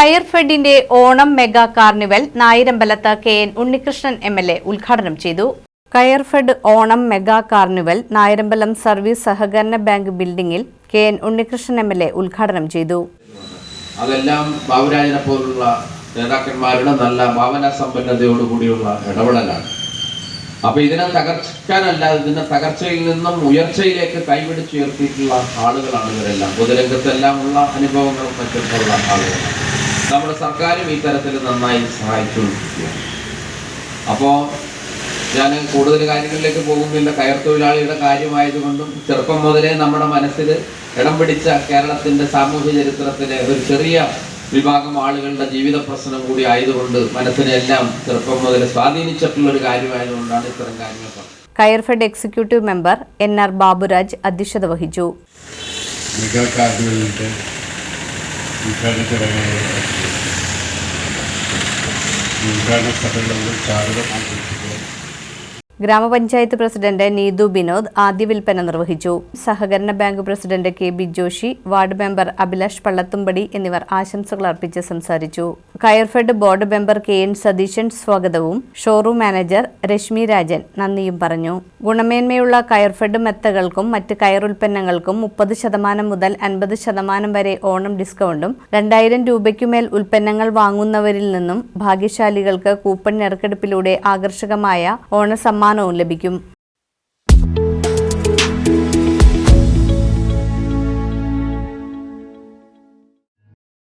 കയർഫെഡിന്റെ Onam mega carnival നായിരമ്പലത്ത് K N Unnikrishnan M L A ഉദ്ഘാടനം ചെയ്തു. Coirfed Onam mega carnival Nayarambalam service സഹകരണ bank ബിൽഡിംഗിൽ K N Unnikrishnan M L A ഉദ്ഘാടനം ചെയ്തു. അതെല്ലാം ബാബുരാജിനെ പോലുള്ള നേതാക്കന്മാരുടെ നല്ല ഭാവന സമ്പന്നതയോടുകൂടിയുള്ള ഇടപെടലാണ്. അപ്പൊ ഇതിനെ തകർക്കാനല്ല ഇതിന്റെ തകർച്ചയിൽ നിന്നും ഉയർച്ചയിലേക്ക് കൈപിടിച്ചുയർത്തിയിട്ടുള്ള ആളുകളാണ് ഇവരെല്ലാം. പൊതുരംഗത്തെല്ലാം ഉള്ള അനുഭവങ്ങളും മറ്റുള്ള ആളുകളാണ്. നമ്മുടെ സർക്കാരും ഈ തരത്തിൽ നന്നായി സഹായിച്ചുകൊണ്ടിരിക്കുകയാണ്. അപ്പോൾ ഞാൻ കൂടുതൽ കാര്യങ്ങളിലേക്ക് പോകുന്നില്ല. കയർ തൊഴിലാളിയുടെ കാര്യമായതുകൊണ്ടും ചെറുപ്പം മുതലേ നമ്മുടെ മനസ്സിൽ ഇടം പിടിച്ച കേരളത്തിന്റെ സാമൂഹ്യ ചരിത്രത്തിലെ ഒരു ചെറിയ വിഭാഗം ആളുകളുടെ ജീവിത പ്രശ്നം കൂടി ആയതുകൊണ്ട് മനസ്സിനെ എല്ലാം ചെറുപ്പം മുതൽ സ്വാധീനിച്ചിട്ടുള്ള ഒരു കാര്യമായതുകൊണ്ടാണ് ഇത്തരം കാര്യങ്ങൾ Coirfed executive member N R Baburaj അധ്യക്ഷത വഹിച്ചു. ഉദ്ഘാടന ചടങ്ങുകൾ ഉദ്ഘാടന സ്വാഗതം ആശംസിക്കുന്നു ഗ്രാമപഞ്ചായത്ത് പ്രസിഡന്റ് നീതു ബിനോദ് ആദ്യ വിൽപ്പന നിർവഹിച്ചു. സഹകരണ bank president K B Joshi ward member Abhilash Pallathumpadi എന്നിവർ ആശംസകൾ അർപ്പിച്ച് സംസാരിച്ചു. Coirfed board member K N Satheesan സ്വാഗതവും ഷോറൂം മാനേജർ രശ്മി രാജൻ നന്ദിയും പറഞ്ഞു. ഗുണമേന്മയുള്ള കയർഫെഡ് മെത്തകൾക്കും മറ്റ് കയർ ഉൽപ്പന്നങ്ങൾക്കും മുപ്പത് ശതമാനം മുതൽ അൻപത് ശതമാനം വരെ ഓണം ഡിസ്കൗണ്ടും രണ്ടായിരം രൂപയ്ക്കുമേൽ ഉൽപ്പന്നങ്ങൾ വാങ്ങുന്നവരിൽ നിന്നും ഭാഗ്യശാലികൾക്ക് കൂപ്പൺ നറുക്കെടുപ്പിലൂടെ ആകർഷകമായ ഓണ സമ്മാനവും ലഭിക്കും.